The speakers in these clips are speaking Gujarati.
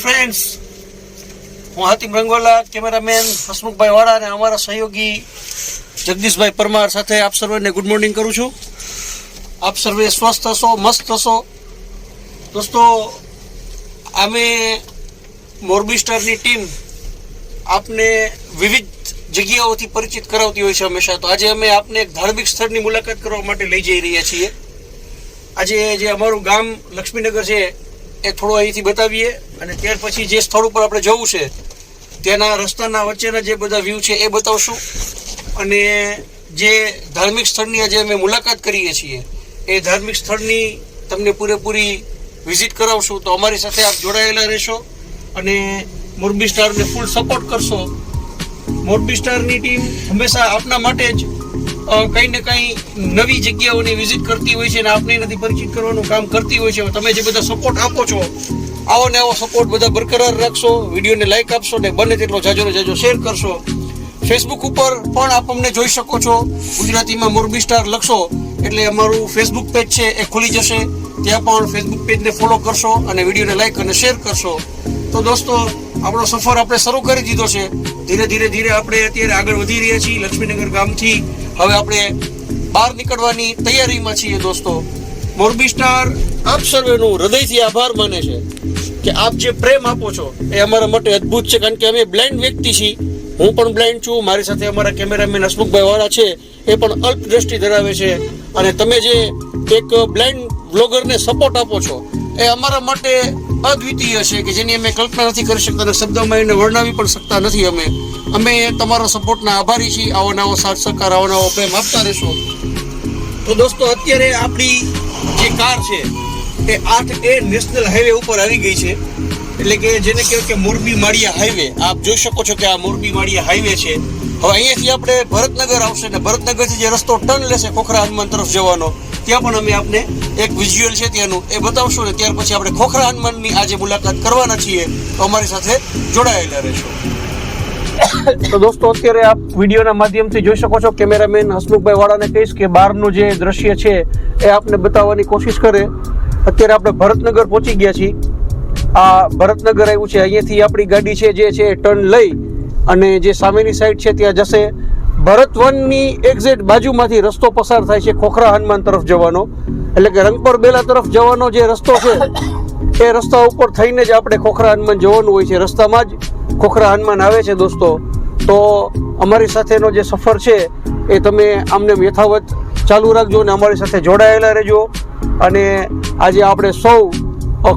ફ્રેન્ડ્સ હું હાતિમ રંગોલા, કેમેરામેન હસમુખભાઈ વાળા અને અમારા સહયોગી જગદીશભાઈ પરમાર સાથે આપ સર્વેને ગુડ મોર્નિંગ કરું છું. આપ સર્વે સ્વસ્થ હશો, મસ્ત હશો. દોસ્તો, અમે મોરબી સ્ટારની ટીમ આપને વિવિધ જગ્યાઓથી પરિચિત કરાવતી હોય છે હંમેશા. તો આજે અમે આપને એક ધાર્મિક સ્થળની મુલાકાત કરવા માટે લઈ જઈ રહ્યા છીએ. આજે જે અમારું ગામ લક્ષ્મીનગર છે એ થોડું અહીંથી બતાવીએ. અને ત્યાર પછી જે સ્થળ ઉપર આપણે જવું છે, ત્યાંના રસ્તાના વચ્ચેના જે બધા વ્યૂ છે એ બતાવશું. અને જે ધાર્મિક સ્થળની આજે અમે મુલાકાત કરીએ છીએ, એ ધાર્મિક સ્થળની તમને પૂરેપૂરી વિઝિટ કરાવશું. તો અમારી સાથે આપ જોડાયેલા રહેશો અને મોરબી સ્ટારને ફૂલ સપોર્ટ કરશો. મોરબી સ્ટારની ટીમ હંમેશા આપના માટે જ કંઈ ને કંઈ નવી જગ્યાઓની વિઝિટ કરતી હોય છે અને આપને એનાથી પરિચિત કરવાનું કામ કરતી હોય છે. તમે જે બધા સપોર્ટ આપો છો, આવો ને આવો સપોર્ટ બધા બરકરાર રાખશો. વિડીયોને લાઈક આપશો ને બને તેટલો જાજો ને જાજો શેર કરશો. ફેસબુક ઉપર પણ આપ અમને જોઈ શકો છો. ગુજરાતીમાં મોરબી સ્ટાર લખશો. એટલે અમારું ફેસબુક પેજ છે એ ખુલી જશે. ત્યાં પણ ફેસબુક પેજને ફોલો કરશો અને વિડીયોને લાઈક અને શેર કરશો. તો દોસ્તો, આપણો સફર આપણે શરૂ કરી દીધો છે. ધીરે ધીરે ધીરે આપણે અત્યારે આગળ વધી રહ્યા છીએ. લક્ષ્મીનગર ગામથી હવે આપણે બહાર નીકળવાની તૈયારીમાં છીએ દોસ્તો. મોરબી સ્ટાર આપ સર્વેનું હૃદયથી આભાર માને છે કે આપ જે પ્રેમ આપો છો એ અમારા માટે અદ્ભુત છે કારણ કે અમે બ્લાઇન્ડ વ્યક્તિ છીએ. હું પણ બ્લાઇન્ડ છું, મારી સાથે અમારા કેમેરામેન હસમુખભાઈ વાળા છે, એ પણ અલ્પ દ્રષ્ટિ ધરાવે છે. અને તમે જે એક બ્લાઇન્ડ બ્લોગરને સપોર્ટ આપો છો, એ અમારા માટે અદ્વિતીય છે કે જેની અમે કલ્પના નથી કરી શકતા અને શબ્દોમાં એને વર્ણવી પણ શકતા નથી અમે. અમે તમારા સપોર્ટના આભારી છીએ, આવો નવો સાથ સહકાર, આવો નવો પ્રેમ આપતા રહેશો. તો દોસ્તો, અત્યારે આપણી જે કાર છે, એ આઠ એ નેશનલ હાઈવે ઉપર આવી ગઈ છે. એટલે કે જેને કહેવાય કે મોરબી માળિયા હાઈવે. આપ જોઈ શકો છો કે આ મોરબી માળિયા હાઈવે છે. હવે અહીંયાથી આપણે ભરતનગર આવશે ને ભરતનગરથી જે રસ્તો ટર્ન લેશે ખોખરા હનુમાન તરફ જવાનો, ત્યાં પણ અમે આપને એક વિઝ્યુઅલ છે ત્યાંનું એ બતાવશું ને ત્યાર પછી આપણે ખોખરા હનુમાનની આજે મુલાકાત કરવાના છીએ. તો અમારી સાથે જોડાયેલા રહેશો. તો દોસ્તો, અત્યારે આપ વિડીયોના માધ્યમથી જોઈ શકો છો કેમેરામેન હસમુખભાઈ વાળાને કહીશ કે બહારનું જે દ્રશ્ય છે એ આપને બતાવવાની કોશિશ કરે. અત્યારે આપણે ભરતનગર પહોંચી ગયા છીએ. આ ભરતનગર આવ્યું છે. અહીંયાથી આપણી ગાડી છે જે છે ટર્ન લઈ અને જે સામેની સાઈડ છે ત્યાં જશે. ભરતવનની એક્ઝેક્ટ બાજુમાંથી રસ્તો પસાર થાય છે ખોખરા હનુમાન તરફ જવાનો. એટલે કે રંગપર બેલા તરફ જવાનો જે રસ્તો છે, એ રસ્તા ઉપર થઈને જ આપણે ખોખરા હનુમાન જવાનું હોય છે. રસ્તામાં જ ખોખરા હનુમાન આવે છે દોસ્તો, તો અમારી સાથેનો જે સફર છે એ તમે આમને યથાવત ચાલુ રાખજો અને અમારી સાથે જોડાયેલા રહેજો. અને આજે આપણે સૌ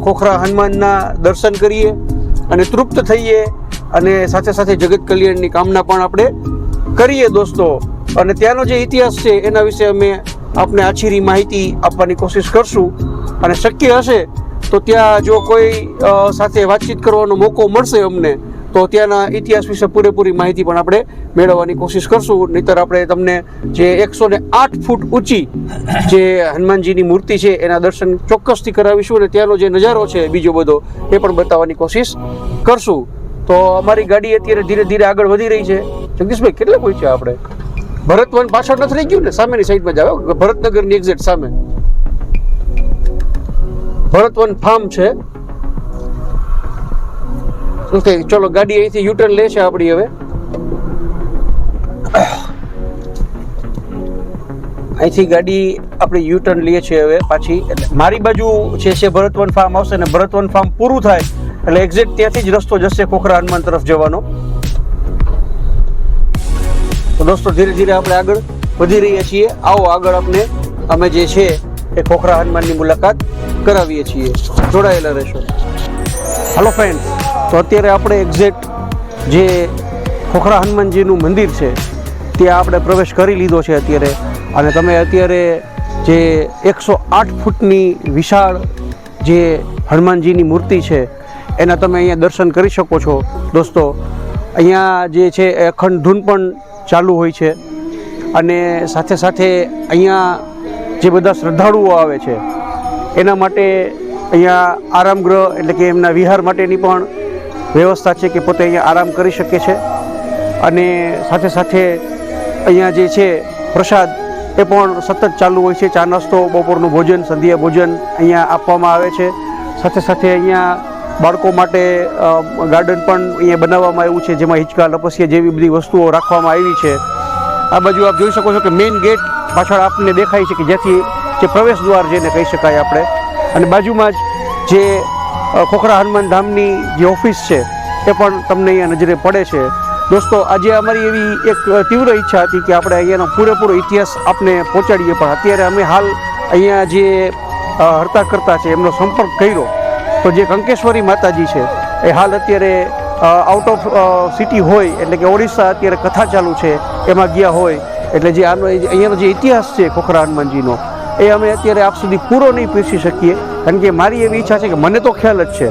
ખોખરા હનુમાનના દર્શન કરીએ અને તૃપ્ત થઈએ અને સાથે સાથે જગત કલ્યાણની કામના પણ આપણે કરીએ દોસ્તો. અને ત્યાંનો જે ઇતિહાસ છે એના વિશે અમે આપને આછીરી માહિતી આપવાની કોશિશ કરશું. અને શક્ય હશે તો ત્યાં જો કોઈ સાથે વાતચીત કરવાનો મોકો મળશે અમને તો ત્યાંના ઇતિહાસ વિશે પૂરેપૂરી માહિતી પણ આપણે મેળવવાની કોશિશ કરશું. નહીતર આપણે તમને જે એકસો ને આઠ ફૂટ ઊંચી જે હનુમાનજીની મૂર્તિ છે, એના દર્શન ચોક્કસથી કરાવીશું અને ત્યાંનો જે નજારો છે, બીજો બધો, એ પણ બતાવવાની કોશિશ કરશું. તો અમારી ગાડી અત્યારે ધીરે ધીરે આગળ વધી રહી છે. જગદીશભાઈ, કેટલે પહોંચ્યા આપણે? ભરતવન પાછળ નથી રહી ગયું ને? સામેની સાઈડમાં જ આવે? ભરતનગરની એક્ઝેક્ટ સામે. ભરતવન ફાર્મ છે. ઓકે, ચલો, ગાડી અહીંથી યુટર્ન લે છે આપણી હવે. અહીંથી ગાડી આપણે યુટર્ન લઈએ છીએ હવે પાછી. મારી બાજુ છે છે ભરતવન ફાર્મ આવશે ને ભરતવન ફાર્મ પૂરું થાય, એટલે એક્ઝેક્ટ ત્યાંથી જ રસ્તો જશે ખોખરા હનુમાન તરફ જવાનો. તો દોસ્તો, ધીરે ધીરે આપણે આગળ વધી રહ્યા છીએ. આવો આગળ આપણે, અમે જે છે એ ખોખરા હનુમાનની મુલાકાત કરાવીએ છીએ. જોડાયેલા રહેશો. હલો ફ્રેન્ડ તો અત્યારે આપણે એક્ઝેક્ટ જે ખોખરા હનુમાનજીનું મંદિર છે, ત્યાં આપણે પ્રવેશ કરી લીધો છે અત્યારે. અને તમે અત્યારે જે એકસો આઠ ફૂટની વિશાળ જે હનુમાનજીની મૂર્તિ છે, એના તમે અહીંયા દર્શન કરી શકો છો. દોસ્તો, અહીંયા જે છે એ અખંડ ધૂન પણ ચાલુ હોય છે. અને સાથે સાથે અહીંયા જે બધા શ્રદ્ધાળુઓ આવે છે, એના માટે અહીંયા આરામગૃહ એટલે કે એમના વિહાર માટેની પણ વ્યવસ્થા છે કે પોતે અહીંયા આરામ કરી શકે છે. અને સાથે સાથે અહીંયા જે છે પ્રસાદ એ પણ સતત ચાલુ હોય છે. ચા નાસ્તો, બપોરનું ભોજન, સંધ્યા ભોજન અહીંયા આપવામાં આવે છે. સાથે સાથે અહીંયા બાળકો માટે ગાર્ડન પણ અહીંયા બનાવવામાં આવ્યું છે, જેમાં હિંચકા, લપસિયા જેવી બધી વસ્તુઓ રાખવામાં આવી છે. આ બાજુ આપ જોઈ શકો છો કે મેઇન ગેટ પાછળ આપને દેખાય છે કે જેથી જે પ્રવેશ દ્વાર જેને કહી શકાય આપણે. અને બાજુમાં જ જે ખોખરા હનુમાન ધામની જે ઓફિસ છે, એ પણ તમને અહીંયા નજરે પડે છે. દોસ્તો, આજે અમારી એવી એક તીવ્ર ઈચ્છા હતી કે આપણે અહીંયાનો પૂરેપૂરો ઇતિહાસ આપને પહોંચાડીએ, પણ અત્યારે અમે હાલ અહીંયા જે હરતા કરતા છે, એમનો સંપર્ક કર્યો. તો જે કંકેશ્વરી માતાજી છે, એ હાલ અત્યારે આઉટ ઓફ સિટી હોય, એટલે કે ઓડિશા અત્યારે કથા ચાલુ છે, એમાં ગયા હોય. એટલે જે આનો અહીંયાનો જે ઇતિહાસ છે ખોખરા હનુમાનજીનો, એ અમે અત્યારે આપ સુધી પૂરો નહીં પીરસી શકીએ. કારણ કે મારી એવી ઈચ્છા છે કે મને તો ખ્યાલ જ છે.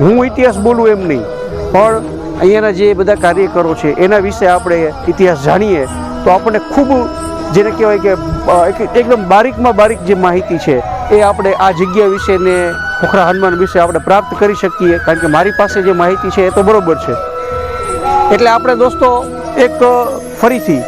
હું ઇતિહાસ બોલું એમ નહીં. પણ અહીંયાના જે બધા કાર્યકરો છે, એના વિશે આપણે ઇતિહાસ જાણીએ, તો આપણને ખૂબ જેને કહેવાય કે એકદમ બારીકમાં બારીક જે માહિતી છે, એ આપણે આ જગ્યા વિશે ને ખોખરા હનુમાન વિશે આપણે પ્રાપ્ત કરી શકીએ. કારણ કે મારી પાસે જે માહિતી છે, એ તો બરોબર છે. એટલે આપણે દોસ્તો, એક ફરીથી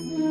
Mm-hmm.